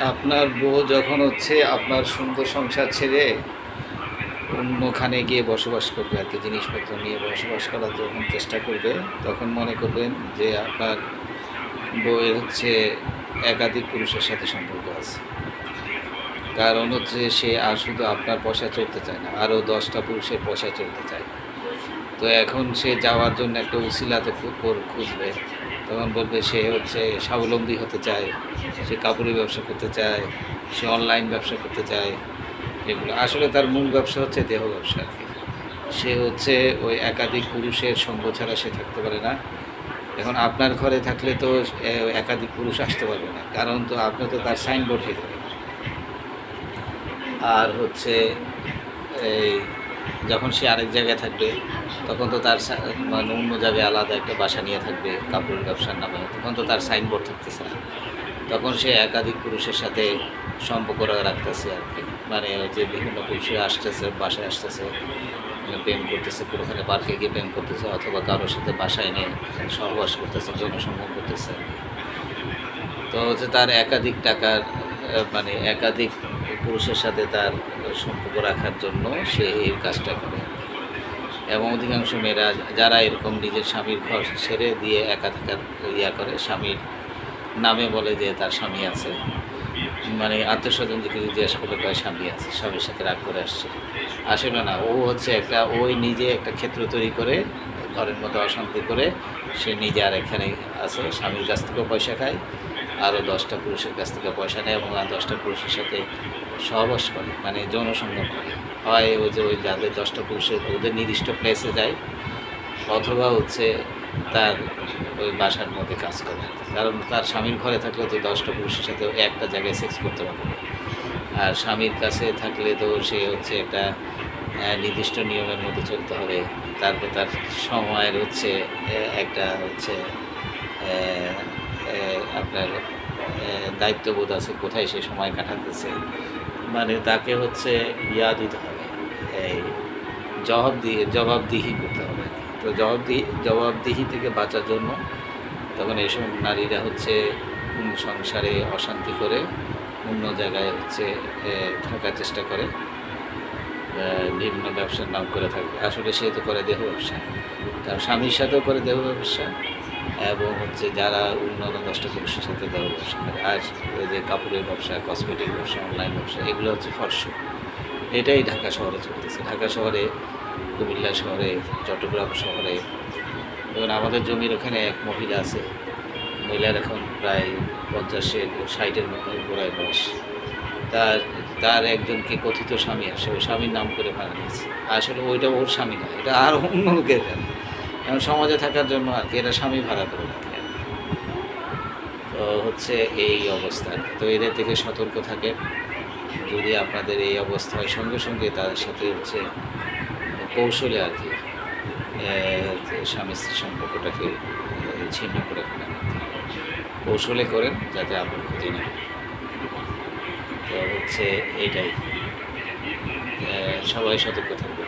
আপনার বউ যখন হচ্ছে আপনার সুন্দর সংসার ছেড়ে অন্যখানে গিয়ে বসবাস করবে আর কি, জিনিসপত্র নিয়ে বসবাস করার যখন চেষ্টা করবে, তখন মনে করবেন যে আপনার বউয়ের হচ্ছে একাধিক পুরুষের সাথে সম্পর্ক আছে। কারণ হচ্ছে সে আর শুধু আপনার পয়সা চলতে চায় না, আরও দশটা পুরুষের পয়সা চলতে চায়। তো এখন সে যাওয়ার জন্য একটা উসিলা তো খুঁজবে। তখন বলবে সে হচ্ছে স্বাবলম্বী হতে চায়, সে কাপড়ের ব্যবসা করতে চায়, সে অনলাইন ব্যবসা করতে চায়, এগুলো। আসলে তার মূল ব্যবসা হচ্ছে দেহ ব্যবসা সে হচ্ছে ওই একাধিক পুরুষের সঙ্গ ছাড়া সে থাকতে পারে না। এখন আপনার ঘরে থাকলে তো একাধিক পুরুষ আসতে পারবে না, কারণ তো আপনি তো তার সাইনবোর্ড হয়ে যাবে আর হচ্ছে এই যখন সে আরেক জায়গায় থাকবে, তখন তো তার মানে অন্য জায়গায় আলাদা একটা বাসা নিয়ে থাকবে, কাপড়ের ব্যবসার নামে। তখন তো তার সাইনবোর্ড থাকতেছে না। তখন সে একাধিক পুরুষের সাথে সম্পর্ক রাখতেছে আর কি। মানে যে বিভিন্ন পুরুষে আসতেছে, বাসায় আসতেছে মানে প্রেম করতেছে, কোনোখানে পার্কে গিয়ে প্রেম করতেছে অথবা কারোর সাথে বাসায় নিয়ে সহবাস করতেছে যৌনসঙ্গম করতেছে। তো হচ্ছে তার একাধিক টাকার মানে একাধিক পুরুষের সাথে তার সম্পর্ক রাখার জন্য সে এই কাজটা করে। এবং অধিকাংশ মেয়েরা যারা এরকম নিজের স্বামীর ঘর ছেড়ে দিয়ে একা থাকার ইয়া করে, স্বামীর নামে বলে যে তার স্বামী আছে মানে আত্মীয় স্বজন থেকে জিজ্ঞেস করলে কয় স্বামী আছে, স্বামীর সাথে রাগ করে আসছে। আসলে না, ও হচ্ছে একটা, ওই নিজে একটা ক্ষেত্র তৈরি করে, ঘরের মতো অশান্তি করে, সে নিজে আর এখানে আছে, স্বামীর কাছ থেকেও পয়সা খায়, আরও দশটা পুরুষের কাছ থেকে পয়সা নেয় এবং আর দশটা পুরুষের সাথে সহবাস করে মানে যৌন করে। হয় ওই যে ওই যাদের দশটা পুরুষের ওদের নির্দিষ্ট প্লেসে যায়, অথবা হচ্ছে তার ওই বাসার মধ্যে কাজ করে। কারণ তার স্বামীর ঘরে থাকলে তো দশটা পুরুষের সাথে একটা জায়গায় সেক্স করতে পারবে। আর স্বামীর কাছে থাকলে তো সে হচ্ছে একটা নির্দিষ্ট নিয়মের মধ্যে চলতে হবে। তারপর তার সময়ের হচ্ছে একটা হচ্ছে আপনার দায়িত্ববোধ আছে, কোথায় সে সময় কাটাতেছে। মানে তাকে হচ্ছে ইয়া দিতে হবে, এই জবাবদিহি জবাবদিহি করতে হবে। তো জবাবদিহি জবাবদিহি থেকে বাঁচার জন্য তখন এইসব নারীরা হচ্ছে সংসারে অশান্তি করে অন্য জায়গায় হচ্ছে থাকার চেষ্টা করে বিভিন্ন ব্যবসার নাম করে থাকে। আসলে সে তো করে দেহ ব্যবসা। তার স্বামীর সাথেও করে দেহ ব্যবসা। এবং হচ্ছে যারা অন্যান্য দশটা পুরুষের সাথে ব্যবসা করে আর ওই যে কাপড়ের ব্যবসা কসমেটিক ব্যবসা অনলাইন ব্যবসা, এগুলো হচ্ছে ফর্স। এটাই ঢাকা শহরে চলতেছে। ঢাকা শহরে, কুমিল্লা শহরে, চট্টগ্রাম শহরে। এবং আমাদের জমির ওখানে এক মহিলা আছে। মহিলার এখন প্রায় পঞ্চাশের ষাটের মতো গোড়ায় বয়স। তার তার একজনকে কথিত স্বামী আসে ওই স্বামীর নাম করে ভাড়া নিয়েছে আসলে ওইটা ওর স্বামী না, এটা আর অন্য লোকের এখন সমাজে থাকার জন্য আর কি, এটা স্বামী ভাড়া করে কি। তো হচ্ছে এই অবস্থা। তো এদের থেকে সতর্ক থাকে যদি আপনাদের এই অবস্থা হয়, সঙ্গে সঙ্গে তাদের সাথে হচ্ছে কৌশলে আর কি স্বামী স্ত্রী সম্পর্কটাকে ছিন্ন করে ফেলেন কৌশলে করেন যাতে আপনার ক্ষতি না। তো হচ্ছে এইটাই। সবাই সতর্ক থাকবে